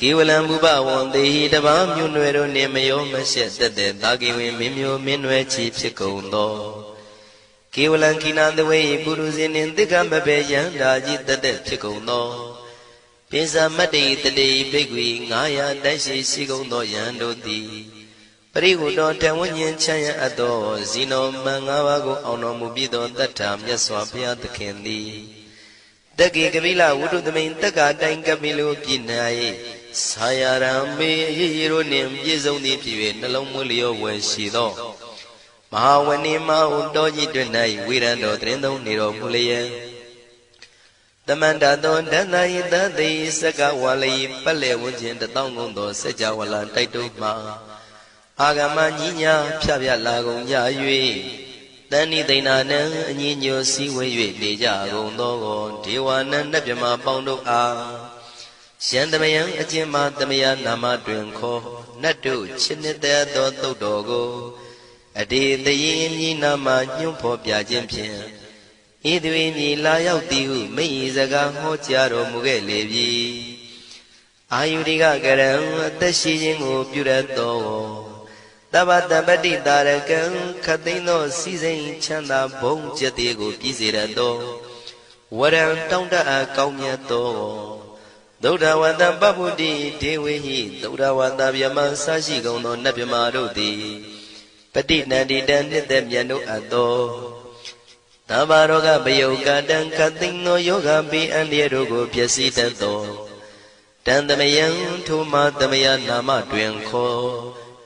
ကေဝလံဘုဘဝံတေဟိတပါမြွနွယ်တို့နှင့်မယောမရှက်သက်သက်တာကေဝင်မင်းမျိုးမင်းနွယ်ချီဖြစ်ကုန်သောကေဝလံခိနာတဝေပုရုဇဉ်နှင့်တိက္ကမဘေယံဓာကြီးတသက်ဖြစ်ကုန်သောပိစမတ္တိတတိဘိက္ခွေ900တိုက်ရှိရှိကုန်သောယံတို့သည်ပရိဟုတော်တဝဉ္ဉ္ချမ်းရအပ်သောဇီနောမံ၅ပါးကိုအောင်တော်မူပြီးသောတတ္ထာမြတ်စွာဘုရားသခင်သည် တက္ကေကပိလဝုဒ္ဓသမိန်တက္ကာတိုင်ကပိလိုပြည်၌ဆာယရံမေအရေးရတို့နှင့်ပြည့်စုံသည်ဖြစ်၍နှလုံးမွေးလျောဝယ်ရှိသောမဟာဝဏိမဟုတောကြီးတွင်၌ဝိရံတော်တရင်သုံးနေတော်မူလျက်တမန္တသောဒန္တယတသိစကဝါလိပတ်လေဝန်းကျင်တထောင်ကုန်သောစัจ java လာတိုက်တုမှအာဂမညီညာဖြဖြလာကုန်ကြ၍ တဏိသိဏနံအညီညွတ်စည်းဝေး၍နေကြကုန်သောဒေဝနံနတ်မြမပေါင်းတို့အားယံတမယံအကျဉ်းမှတမယနာမတွင်ခေါ်နတ်တို့ချစ်နှစ်သက်သောသုတ်တော်ကိုအတေတရင်မြည်နာမညွှန်ဖော်ပြခြင်းဖြင့်ဤသွေမြည်လာရောက်သည်ဟုမိဤစကားဟောကြားတော်မူခဲ့လေပြီအာယုရိကကရံအသက်ရှိခြင်းကိုပြုရသော တပ္ပတပတိတာရကံခသိန်းသောစီစိန်ချမ်းသာဘုံကျက်သေးကိုပြည်စေရသောဝရံတောင်းတအကောင်းမြတ်သောသုဒ္ဓဝန္တပပ္ပုတိဒေဝေဟိသုဒ္ဓဝန္တဗျမဆရှိကုန်သောနတ်မြမာတို့သည်ပฏิနန္တိတံနှစ်သက်မြတ်တို့အပ်သောသဗ္ဗရောဂပယုတ်ကတံခသိန်းသောယောဂပိအန္တရတို့ကိုပျက်စီးတတ်သောတန်တမယံထိုမတမယနာမတွင်ခေါ်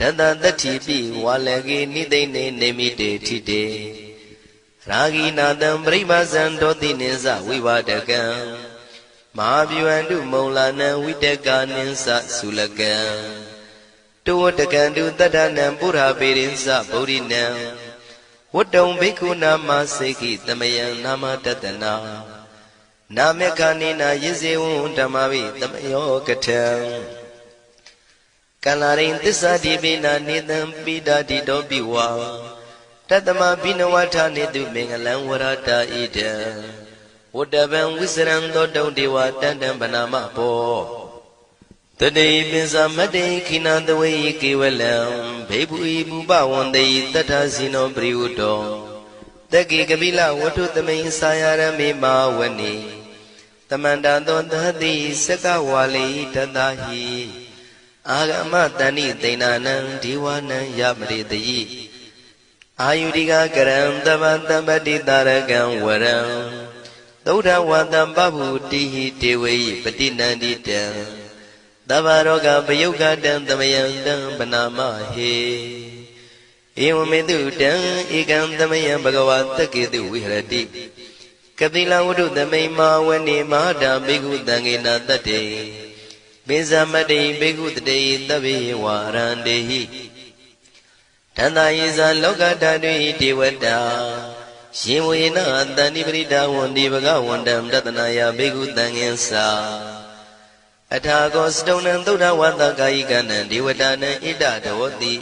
တတတတ္ထိပိဝါလကေနိသိနေနေမိတေထိတေရာဂိနာတံပရိမဇံတောတိနိသဝိဝဒကံမဟာဗျူဟန္တုမௌလာနံဝိတကာနိသသုလကံတောဝတကံတုတတ္တနံပုရာပေရိသဗုဒိနံဝတ္တုံဘိက္ခုနာမစေကိတမယံနာမတတနာနာမေခာနိနာယဇေဝံဓမ္မဝိတမယောကထံ ကလရိန်သစ္စာတိပိနာနေတံပိဒာတိတောပိဝါတတမဘိနဝထာနေတုမင်္ဂလံဝရတာဣဒံဝတ္တဗံဝိစရံသောတုံဒေဝတန်တံဗနာမဘောတတိပိစမတေခိနသဝေကေဝလံဘေဘူဤဘူပဝန္တေတတ္ထစီနောပရိဝတ္တောတက္ကိကပိလဝတ္ထုသမိန်စာယရမေမာဝနေတမန္တသောသတိစကဝါလိတတဟိ အာဂမတဏိသိဏနံဒီဝနံယမရိတယိအာယုရိကကရံတဗ္ဗတမ္ပတိတာရကံဝရံသုဒ္ဓဝတံပဗုတိဟိတေဝေယပတိနန္တိတံသဗ္ဗရောဂပယုတ်ကတံသမယံတံပနာမဟေဧဝမေတုတံဧကံသမယံဘဂဝါတက္ကေတုဝိဟရတိကပိလဝတ္ထုသမိန်မာဝနေမဟာတံဘေကုတံငေနတတ္တေ ပိဇမတေဘေကုတတေသဗ္ဗေဝါရန္တေဟိတန္တာယေဇာလောကဓာတုဟိဒေဝတာရှင်ဝေနတန္တိပရိဒါဝန္တိဘဂဝန္တံတတနာယဘေကုတံငင်္စာအထာကောစတုံနံသုဒ္ဓဝတ္တကာယိကနံဒေဝတာနံဣဒဒေဝတိ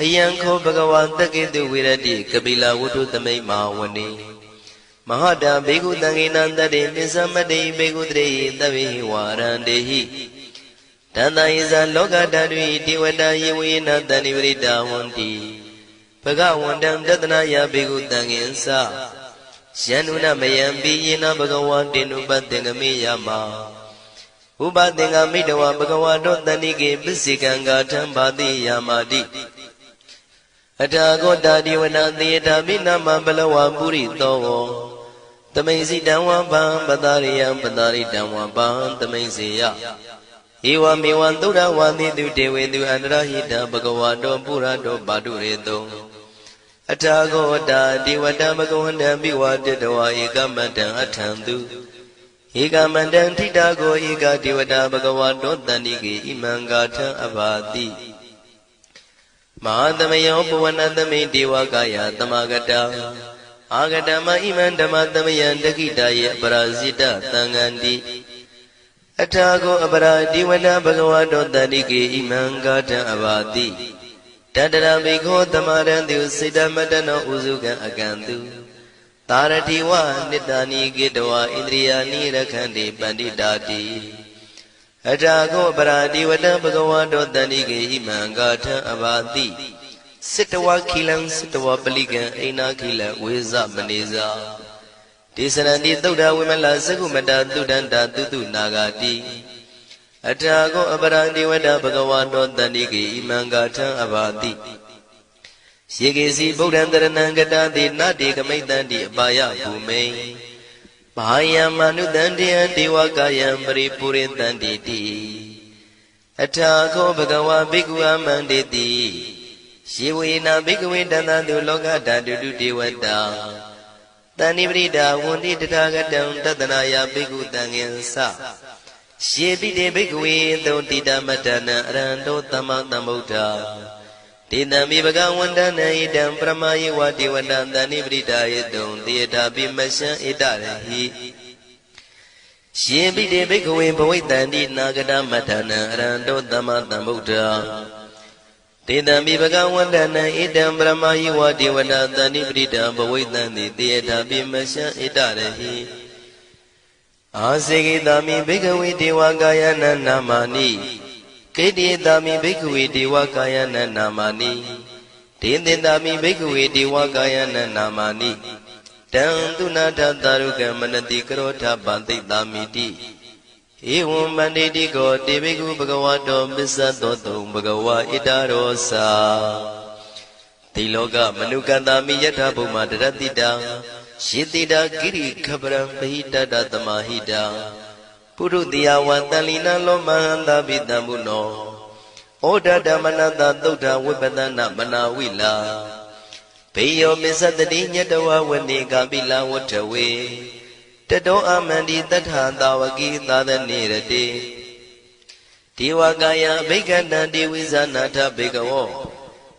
အယံခောဘဂဝါတက္ကေတုဝိရတိကပိလဝတ္ထုသမိန်မာဝနေ မဟာတံဘေကုတံငေနံတတေပိသမတေဘေကုတရေသဗ္ဗေဝါရန္တေဟိတန္တယဇာလောကဓာတုတိဝတယေဝေနတန္တိပရိတာဝန္တိဘဂဝန္တံတတနာယဘေကုတံငင်္စယန္နုနမယံပိယေနဘဂဝါတေနုပတေငမေယမဥပသင်္ကမိတဝဘဂဝါတောတဏိကေပစ္စေကံဂါထံဘာတိယာမာတိအထာဂောတာဒီဝနာသေတာမိနာမဘလဝပုရိသော ဝသမိန်စီတံဝံပံပတာရိယံပတာရိတံဝံပံသမိန်စေယဧဝမေဝံသုဒ္ဓဝါတိတုတေဝေတုအန္တရဟိတဘဂဝါတောပုရတောပါတုရေတုံအထာဂောတာဒီဝတဘဂဝန္တံပိဝါတတဝါဧကမတံအထံသူဧကမတံထိတာကိုဧကဒေဝတာဘဂဝါတောတန္တိကေဣမံဂါထံအဘာတိမဟာသမယောပဝနသမိဒေဝကာယသမဂတ အာဂတမဣမံဓမ္မသမယံတခိတယေအပရာဇိတသံဃန္တိအထာကိုအပရာဒီဝနဘဂဝတောတန္တိကေဣမံဂါထံအဘာတိတတရဘိခောသမရံတုစေတမတနောဥစုကံအကံတုသာရတိဝနိတ္တာနိကေတဝဣန္ဒြိယာနိရခန္တိပန္တိတာတိအထာကောပရာတိဝတံဘဂဝါတောတန္တိကေဣမံဂါထံအဘာတိ စစ်တဝခိလံစစ်တဝပလိကံအိနာခိလံဝေဇမနေဇာဒေသရန္တိသုဒ္ဓဝိမလသကုမတသုဒန္တာတုတုနာဂာတိအထာကောအပရာတိဝတဘဂဝါတောတန္တိကေဣမံဂါထံအဘာတိယေကေစီဗုဒ္ဓံတရဏံကတတိနတေကမိတ်တန္တိအပါယဘူမိန်ဘာယံမနုတန္တယံဒေဝကာယံပရိပုရိတန္တိတိအထာခောဘဂဝါဘိက္ခုအမန္တေတိ ယေဝေနာဘိက္ခဝေတန္တတုလောကဓာတုတုဒေဝတာတဏိပရိဒာဝန္တိတထာဂတံတတနာယဘိက္ခုတံငင်္စယေပိတေဘိက္ခဝေသုတိတမတနံအရဟံတောသမ္မာသမ္ဗုဒ္ဓတေတံမိဘဂဝန္တနံဣတံပရမယေဝတိဝတံတဏိပရိဒါယေတုံတေတာပိမရှံဣတရဟိရှင်ပိတေဘိက္ခဝေဘဝိတံတိနာဂတမထနံအရဟံတောသမ္မာသမ္ဗုဒ္ဓ တေတံမိဘဂဝန္တနံဣတံပရမယေဝတိဝတံတဏိပရိဒါဘဝိတံတိတေတာပိမရှံဣတရဟိအာစေကိတာမိဘိက္ခဝေဒေဝကာယနာနာမာနိကိတိတာမိဘိက္ခဝေဒေဝကာယနာနာမာနိဒေသင်တာမိဘိက္ခဝေဒေဝကာယနာနာမာနိတံသူနာထတာရုကမနတိကရောထပန္တိတာမိတိ ဧဝံမန္တိတိကောတေဘိက္ခုဘဂဝါတောပစ္စသောတုံဘဂဝါဣတရောစာတိလောကမနုကတာမိယထာဘုမတရတိတံယေတိတာကိရိခပရံပဟိတတသမာဟိတံပုရုတိယဝတန်လီနာလောမဟန္တာပိတံဘုနောဩဒဓမ္မနတသုဒ္ဓဝိပဒနာမနာဝိလာဘေယောမစ္စတတိညတဝဝနေကပိလဝတ္ထဝေ တတောအမန္တိတထာတာဝကိသာသနေရတိဒေဝကာယဘိက္ခဏံဒေဝိဇာနာထဘေကဝော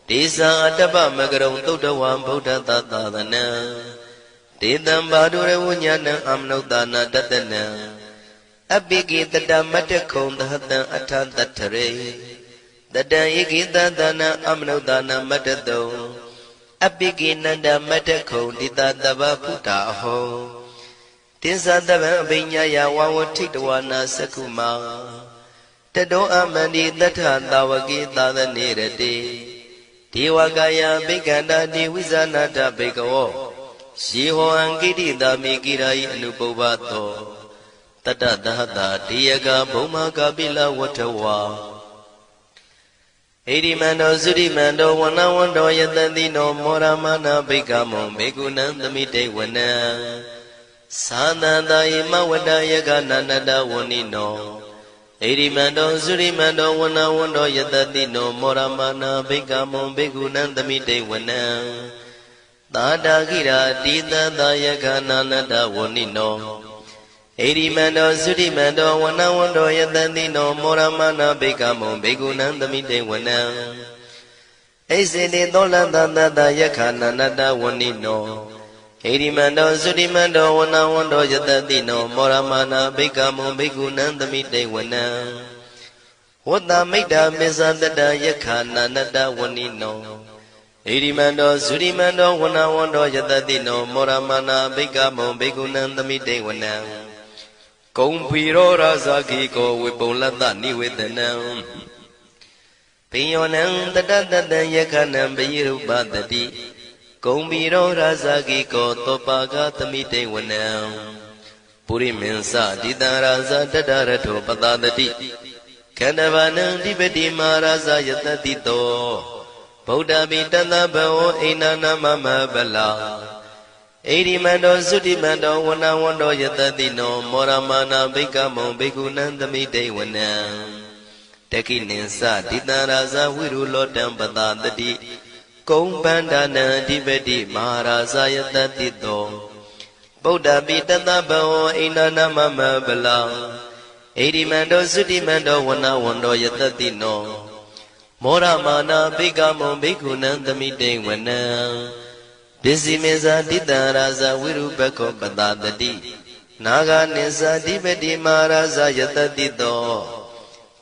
ဒေဇာအတ္တပမကရုံသုဒ္ဓဝံဗုဒ္ဓသာသာသနံဒေတံဘာဒုရဝဉာဏံအမနုဿာနာတတနံအပိကိတတမတ္တခုံသဟတံအထတထရေတတံဧကိတသနာအမနုဿာနာမတ္တတုံအပိကိနန္ဒမတ္တခုံတိတတဗဖုတာအဟော တင်္သတဗံအပိညာယဝဝထိတဝနာသကုမာတတောအမန္တိတထသာဝကိသာသနေရတိဒေဝကာယဘိက္ခန္တာတိဝိဇာနာတဘေကဝောယေဟောအံကိတိတာမိကိရာယအနုပုဗ္ဗသောတတတဟတာဒီယကဘုံမကပိလဝထဝါဣရိမန္တောသုရိမန္တောဝနဝန္တောယတတိနောမောရမနာဘိကမောဘေကုဏံသမိတေဝနံ သာသန္တာယမဝတ္တယကနန္တဝဏိနောဣရိမန္တောသုရိမန္တောဝနဝန္တောယတတိနောမောရမနာဘိကမောဘေကုဏံသမိတေဝနံသာတာခိရာတိသသာယကနာနတဝဏိနောဣရိမန္တောသုရိမန္တောဝနဝန္တောယတတိနောမောရမနာဘိကမောဘေကုဏံသမိတေဝနံဣစေတိသောလန္တသတယခာနန္တဝဏိနော ဣရိမန္တောသုရိမန္တောဝနဝန္တောယတတိနောမောရမနာဘိကမောဘေကုဏံသမိတေဝနံဝတ္တမိတ္တာမေဇတတယခာနန္တဝဏိနောဣရိမန္တောသုရိမန္တောဝနဝန္တောယတတိနောမောရမနာဘိကမောဘေကုဏံသမိတေဝနံကုံဖီရောရာဇာခိကောဝေပုံလတ္တနိဝေဒနံဘိယောနံတတတတံယခဏံပိရုပတတိ ကုံဖီရောရာဇာခိကောသောပါကသမိတေဝနံပုရိမင်းစတိတံရာဇာတတရထောပတတတိခန္ဓဗနံဒီပတိမာရာဇာယတတိတောဗုဒ္ဓမိတတဘောအိနာနာမမဗလာဣရိမန္တောသုတိမန္တောဝနဝန္တောယတတိနော မောရမာနာဘိကမောဘိက္ခုနံသမိတေဝနံတခိနိသဒိတံရာဇဝိရုလောတံပတာတတိ ကုံပန္ဒနာအဓိပတိမဟာရာဇယတတိတောဗုဒ္ဓပိတတဘောအိန္ဒနာမမဗလာဣရိမန္တောသုတိမန္တောဝနဝန္တောယတတိနောမောရမာနာဘိကမောဘိက္ခုနံသမိတေဝနံပစ္စည်းမေဇာတိတရာဇဝိရုပခောပတတတိနာဂာနိသတိပတိမာရာဇယတတိတော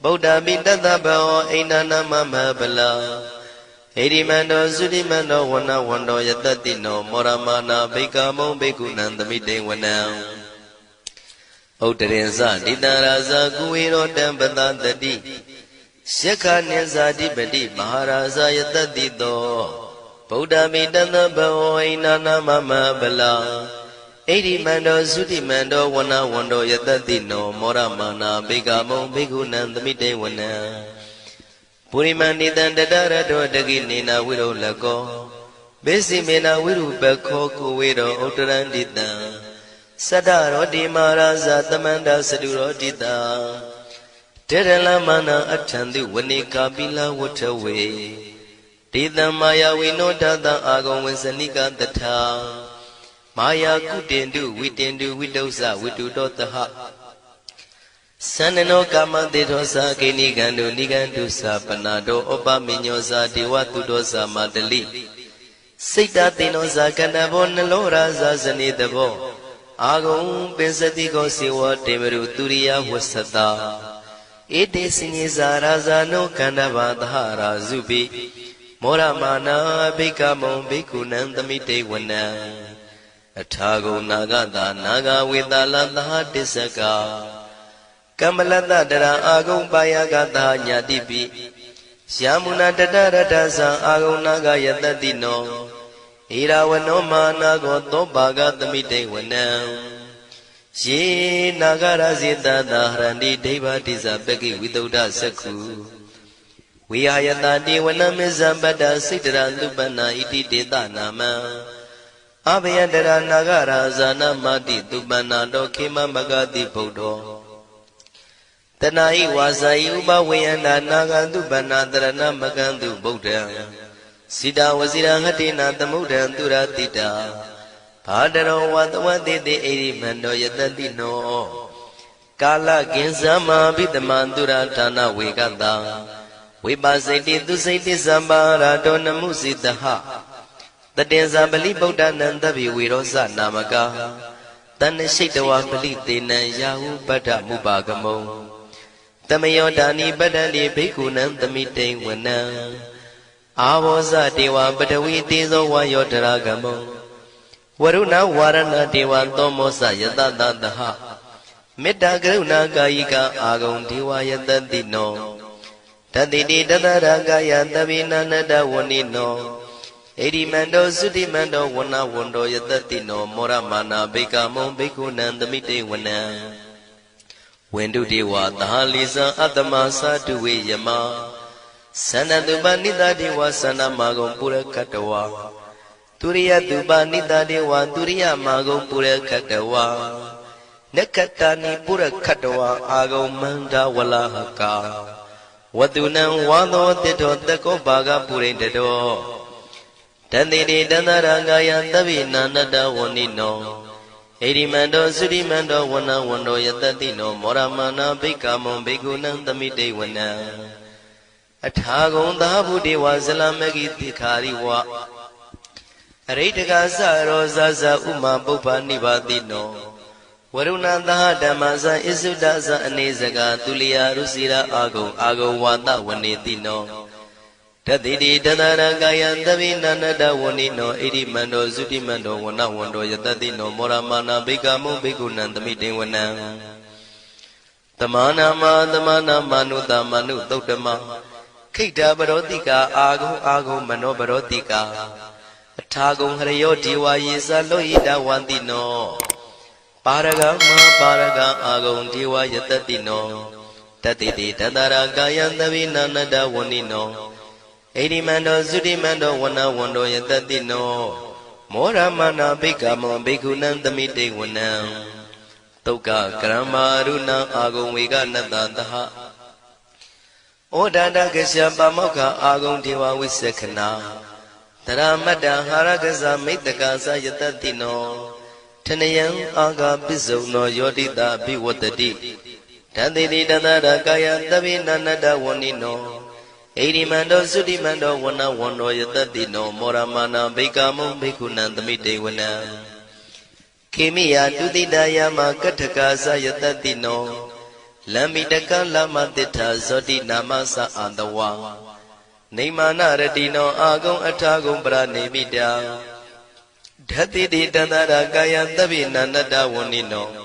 ဗုဒ္ဓမိတတဘောအိန္ဒနာမမဗလာ ဣရိမန္တောသုတိမန္တောဝနဝန္တောယတတိနောမောရမာနာဘိကမုံဘိကုဏံသမိတေဝနံဥဒ္ဒရင်စတိတရာဇကုဝေရောတံပတတတိရှက္ခနိဇာတိပတိမဟာရာဇယတတိတောဗုဒ္ဓမိတသဘဝိနာနာမမဗလာဣတိမန္တောသုတိမန္တောဝနဝန္တောယတတိနောမောရမာနာဘေကမုံဘေကုဏံသမိတေဝနံ ပုရိမဏိတံတတရတောတကိနေနာဝိရောလကောဘေစီမေနာဝိရုပခောကုဝေရောဥတရန္တိတံသတ္တရောတိမာရာဇသမန္တာစတုရောတိတာတေရလမနာအထံတိဝနေကာပိလဝထဝေဒေတံမာယာဝိနောတတံအာဂုံဝေစနိကတထာမာယာကုတင်တုဝိတင်တုဝိတုဇဝိတုတောတဟ သန္နနောကာမတေသောသာကိနိကံတုနိကံတုသာပနာတောဩပမညောသာဒေဝတုတောသာမတလိစိတ်တသိနောသာကန္တဘောနှလောရာသာဇနေတဘောအာဂုံပင်စတိကောစေဝတေမရုသူရိယဝဆတာဧတေစင်္ဇာရာဇာနောကန္တဘာသဟရာဇုပိမောရမာနာဘိကမုံဘိကုဏံသမိတေဝနံအထာဂုံနာဂတာနာဂဝေတလသဟတစ္စက ကမ္မလတတရာအာဂုံပါယကတာညာတိပိယာမုနာတတရတသံအာဂုံနာဂယတတိနောဣရာဝနောမာနာကောသောပါကသမိတေဝနံယေနာဂရဇေတတာဟရန္တိဒိဗ္ဗတိဇပကိဝိတုဒ္ဓသက္ခုဝိဟာယတတိဝနမေဇံပတ္တစိတ္တရလူပနာဣတိတေတနာမံအဘယတရနာဂရာဇာနာမတိသူပနာတောခေမမဂတိဗုဒ္ဓော တဏှာဤဝါစာဤဥပဝေယန္တာနာဂန္တုပဏတရဏမကံတုဗုဒ္ဓံစိတာဝစီရဟတိနာသမုဒ္ဒံသူရတိတာဘာတရောဝတဝတိတိအိရိမန္တောယတတိနောကာလကင်ဇမဘိတမံသူရဌာနဝေကတံဝိပါစိတိသူစိတိသမ္ပါရာတောနမှုစိတဟတတေဇာပလိဗုဒ္ဓနံတဗိဝေရောဇနာမကာတဏ္ဍရှိတဝပလိတေနံယာဟုပတ္ထမုပါကမုံ တမယောဒာနိပတ္တတိဘိက္ခုနံသမိတိံဝနံအာဘောဇတေဝပတဝီတေဇောဝါယောတရာကမုံဝရုဏဝါရဏတေဝသောမောစယတတတဟမေတ္တာကရုဏာကာယိကအာဂုံဒေဝယတတိနောတတိတိတတရာကာယသဗ္ဗိနာနတဝဏိနောဣရိမန္တောသုတိမန္တောဝဏဝန္တောယတတိနောမောရမာနာဘိကမုံဘိက္ခုနံသမိတေဝနံ ဝန္တုတေဝသဟလိဇံအတ္တမသာတုဝေယမသန္တတုပနိတတေဝသန္နမာဂုံပုရခတဝါသူရိယတုပနိတတေဝသူရိယမာဂုံပုရခတဝါနက္ခတာနိပုရခတဝါအာဂုံမန္တဝလဟကာဝတုနံဝါသောတိတောတကောဘာဂပုရိတတောတန်တိတိတန္တရာဂာယသဗ္ဗိနာနတဝဏိနော ဣရိမန္တောသုရိမန္တောဝနဝန္တောယတတိနောမောရမနာဘိက္ခမုံဘိက္ခုနံသမိတေဝနံအထာဂုံသာဘုဒေဝဇလမဂိတိခာရိဝအရိတကသရောဇဇဥမာပုပ္ပနိဗ္ဗာတိနောဝရုဏသဟဓမ္မဇံဣစုဒ္ဒဇံအနေစကာသူလျာရုစီရာအာဂုံအာဂုံဝါဒဝနေတိနော တတိတိတသရကာယံသဗိနန္တဝဏိနောဣတိမန္တောသုတိမန္တောဝနဝန္တောယတတိနောမောရမာနာဘိကမုဘိကုဏံသမိတေဝနံတမနာမတမနာမနုတမနုသုတ်တမခိတ္တပရောတိကာအာဂုံအာဂုံမနောပရောတိကာအထာဂုံဟရယောဒီဝါယေသလောဣတဝန္တိနောပါရဂမပါရဂအာဂုံဒီဝယတတိနောတတိတိတတရာကာယံသဗိနာနတဝဏိနော ဣတိမန္တောသုတိမန္တောဝနဝန္တောယတတိနောမောရမနာဘိကမောဘိက္ခုနံသမိတေဝနံတုတ်ကကရမရုဏအာဂုံဝေကနတသဟဩဒန္တကရှပမောက္ခအာဂုံဒေဝဝိသခနာတရမတ္တဟာရကဇမိတ္တကာသယတတိနောထနယံအာဂပစ္စုံနောယောတိတာဘိဝတ္တိတန်တိတိတတရကာယသဗ္ဗိနန္တဝဏိနော ဣရိမန္တောသုတိမန္တောဝနဝန္တောယတတိနောမောရမနာဘိကာမုံဘိက္ခုနံသမိတေဝနံခေမိယတုတိတယမကထကာသယတတိနောလမ္မိတကလမတိထာဇောတိနာမသအန္တဝါနေမာနရတိနောအာဂုံအထာဂုံပရနေမိတာဓတိတိတန္တရာကာယသဗ္ဗိနန္တဝဏိနော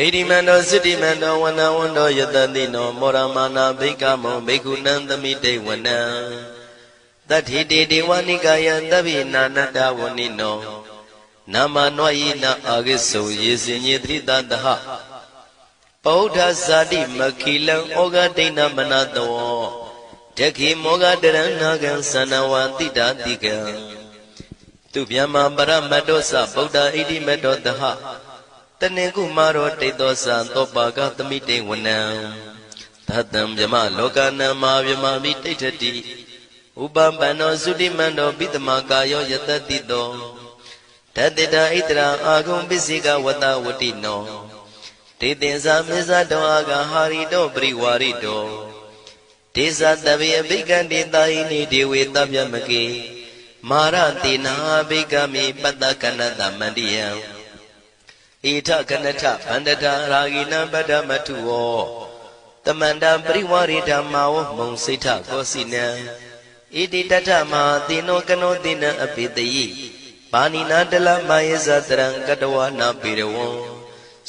ဣတိမန္တောစိတိမန္တောဝနဝန္တောယတတိနောမောရမနာဘိကမောဘိက္ခုနံသမိတေဝနံတတိတိဒေဝနိကာယသဗ္ဗိနာနတဝဏိနောနာမနွာယိနအာဂိစုယေစင်ညေတိတတဟပောဓဇာတိမခိလံဩဃဒိဏမနတောတခိမောဃတရဏဂံသနဝတိတာတိကံသူဗျမပရမတ္တောသဗုဒ္ဓဣတိမတ္တောတဟ တနေကုမာရောတိတ်သောသံသောပါကသမိတေဝနံသတံဗျမလောကနံမာဗျမမိတိဋ္ဌတိဥပပန္နောသုတိမန္တောပိတမကာယောယတတိတောတတေတာဣတရာအာဂုံပစ္စိကဝတဝတိနောတေတင်္စာမေဇတောအာဂဟာရိတောပရိဝါရိတောဒေသတဗေအဘိကံတေတာဟိနိဒေဝေတဗျမကေမာရတိနာဘိကမိပတ္တကနတမန္တိယံ ဣထကနထဗန္တတာရာဂိနံပတ္တမထုဝောတမန္တပရိဝရိဓမ္မာဝမုံစိဋ္ဌကောစီနံဣတိတထမဟာတိနောကနောတိနံအပိတယိပါဏိနာတလမယေဇတရံကတဝနာပေရဝံ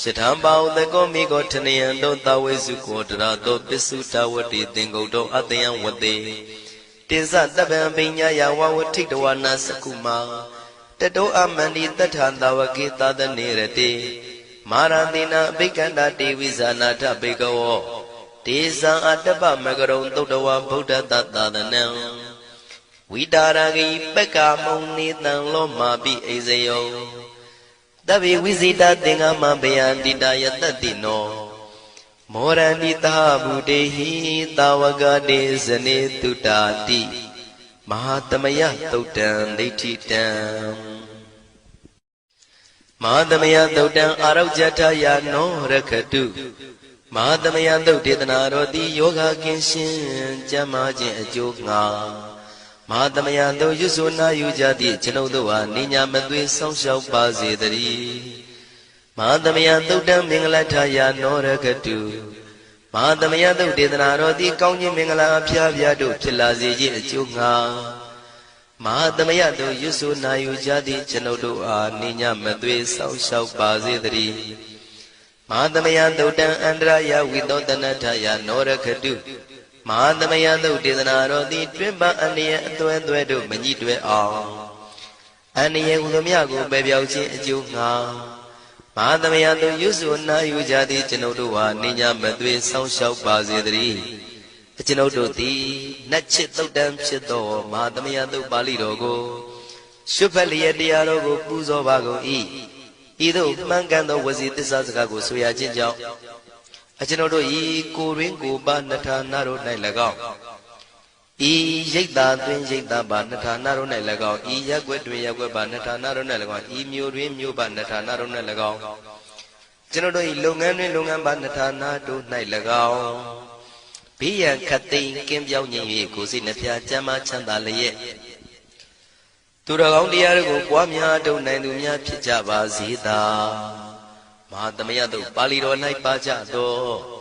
စထံပါဥတကောမိကောထနယံတောတဝေစုကောတရာတောပစ္စုတဝတိသင်္ကုတ်တောအတယံဝတေတင်စတပံပညာယဝဝထိတဝနာစကုမာ တတောအမန္တိတထံတဝကေသာသနေရတိမာရတိနာအဘိကန္တာတေဝိဇာနာထဘေကဝောဒေဇံအတ္တပမကရုံသုတ်တဝဗုဒ္ဓတသာသနံဝိတာရဂိပက္ကာမုံနေတံလောမာပိအိဇယောတဗ္ဗေဝိဇိတသင်္ဃမဘယန္တိတယတတိနောမောရဏိသဗုတေဟိတာဝကတေဇနေတုတာတိ မဟာသမယသုတ်တံဒိဋ္ဌိတံမဟာသမယသုတ်တံအာရုဇ္ဇထယာနောရခတုမဟာသမယသုတ်ဒေသနာတော်သည်ယောဂကင်းရှင်ကျမ်းမာခြင်းအကျိုးငါမဟာသမယသုတ်ရွတ်ဆိုနာယူကြသည့်ကျွန်ုပ်တို့ဟာနိညာမသွေဆောင်းလျှောက်ပါစေတည်းမဟာသမယသုတ်တံမင်္ဂလထယာနောရခတု မဟာသမယသုတ်ဒေသနာတော်သည်ကောင်းခြင်းမင်္ဂလာအဖျားဖျားတို့ဖြစ်လာစေခြင်းအကျိုးငါမဟာသမယတို့ရွတ်ဆိုနာယူကြသည့်ကျွန်ုပ်တို့အားနိညာမသွေဆောင်းလျှောက်ပါစေတည်းမဟာသမယသုတ်တံအန္တရာယဝိသောတနထယနောရခတုမဟာသမယသုတ်ဒေသနာတော်သည်တွင်ပအန္တရာအသွဲသွဲတို့မညှိတွဲအောင်အန္တရာဟူသောမြကိုပယ်ပြောက်ခြင်းအကျိုးငါ မဟာသမယသုတ်ရွတ်ဆိုနာယူကြသည့်ကျွန်ုပ်တို့ဟာနိညာမသွေဆောင်းလျှောက်ပါစေတည်းကျွန်ုပ်တို့သည်နတ်ချစ်သုတ်တံဖြစ်သောမဟာသမယသုတ်ပါဠိတော်ကိုရှုဖတ်လျက်တရားတော်ကိုပူဇော်ပါကုန်၏ဤသို့မှန်ကန်သောဝစီသစ္စာစကားကိုဆိုရခြင်းကြောင့်အကျွန်ုပ်တို့ဤကိုရင်းကိုပါနထာနာတို့၌၎င်း ဤရိတ်တာတွင်ရိတ်တာပါနထာနာတို့၌၎င်းဤရက်ွက်တွင်ရက်ွက်ပါနထာနာတို့၌၎င်းဤမျိုးတွင်မျိုးပါနထာနာတို့၌၎င်းကျွန်ုပ်တို့ဤလုပ်ငန်းတွင်လုပ်ငန်းပါနထာနာတို့၌၎င်းဘေးရန်ခတ်သိမ်းကင်းပြောင်းခြင်း၍ကိုယ်စိတ်နှဖျားကျမ်းမာချမ်းသာလျက်သူတော်ကောင်းတရားတို့ကိုပွားများတုံနိုင်သူများဖြစ်ကြပါစေသာမဟာသမယတို့ပါဠိတော်၌ပါကြသော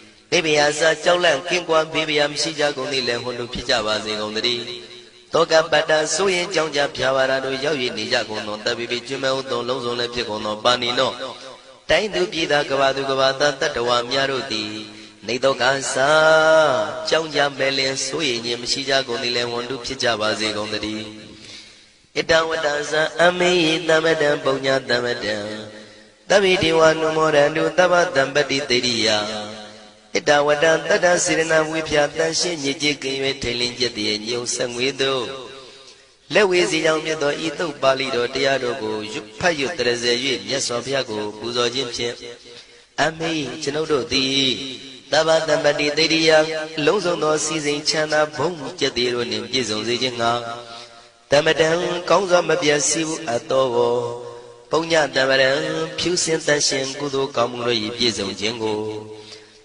နေဗျာစာကြောက်လန့်ကင်းကွာဘေးဗျာမရှိကြကုန်သည်လည်းဟွန်တို့ဖြစ်ကြပါစေကုန်သတည်းတောကပတ္တဆိုရင်ကြောင့်ကြဖြာပါရာတို့ရောက်ရည်နေကြကုန်သောတပ်ပိပိကျွမ်းမဲဥသောလုံးစုံလည်းဖြစ်ကုန်သောပါဏိနောတိုင်းသူပြည်သားကဘာသူကဘာသားတတ္တဝါများတို့သည်နေတော့ကစားကြောင့်ကြမဲလင်ဆိုရင်ခြင်းမရှိကြကုန်သည်လည်းဝန်တုဖြစ်ကြပါစေကုန်သတည်းဣတံဝတ္တဇံအမေယတမတံပုံညာတမတံတဗိဒေဝနုမောရန္တုတဗ္ဗတံပတိတေရိယ ဣတဝတ္တတတ္တစေရနာဝိဖြာတန်ရှင်းညစ်ကြေးကင်၍ထိန်လင်းကျက်တည်းညုံဆက်ငွေတို့လက်ဝေစီကြောင့်မြတ်သောဤတုတ်ပါဠိတော်တရားတော်ကိုရွတ်ဖတ်ရွတ်တရစေ၍မြတ်စွာဘုရားကိုပူဇော်ခြင်းဖြင့်အမေကျွန်ုပ်တို့သည်တဗ္ဗတံပတိတေရိယလုံးစုံသောစီစဉ်ချမ်းသာဘုံကျက်တည်းတို့နှင့်ပြည့်စုံစေခြင်းငှာတမတံကောင်းစွာမပြတ်စီဘူးအတော်ကိုပုံညတမရံဖြူစင်တန်ရှင်ကုသိုလ်ကောင်းမှုတို့၏ပြည့်စုံခြင်းကို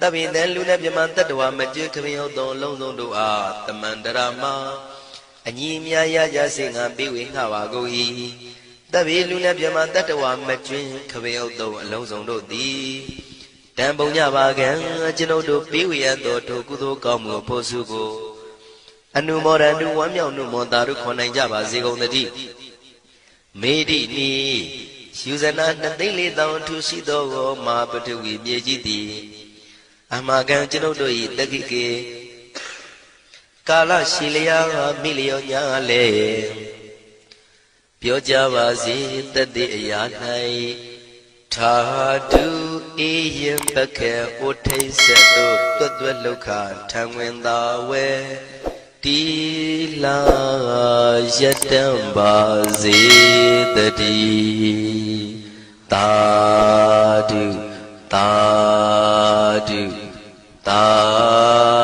တပိတံလူနဲ့မြမတတ္တဝါမကျွခမယောသောလုံးစုံတို့အားတမန္တရာမအညီအများရကြစေငါပေးဝေငှပါကုန်၏တပိလူနဲ့မြမတတ္တဝါမကျွခမယောသောအလုံးစုံတို့သည်တံပုံညပါကံကျွန်ုပ်တို့ပေးဝေရသောထိုကုသိုလ်ကောင်းမှုဖို့စုကိုအနုမောဒန္တုဝမ်းမြောက်နှုမောတာတို့ခွန်နိုင်ကြပါစေကုန်သတည်းမေတိနီယူဇနာနှစ်သိန်းလေးတောင်ထူရှိသောမာပထဝီမြေကြီးသည် အမကံကျွန်ုပ်တို့၏တက္ကိကေကာလရှိလျာမိလျောညာလေပြောကြပါစေတတ်တဲ့အရာ၌ထာတုအေယံပကေဩထိတ်ဆက်တို့တွတ်တွတ်လောက်ခထံဝင်သာဝဲတီလာယတံပါစေတတိတာတုတာ ta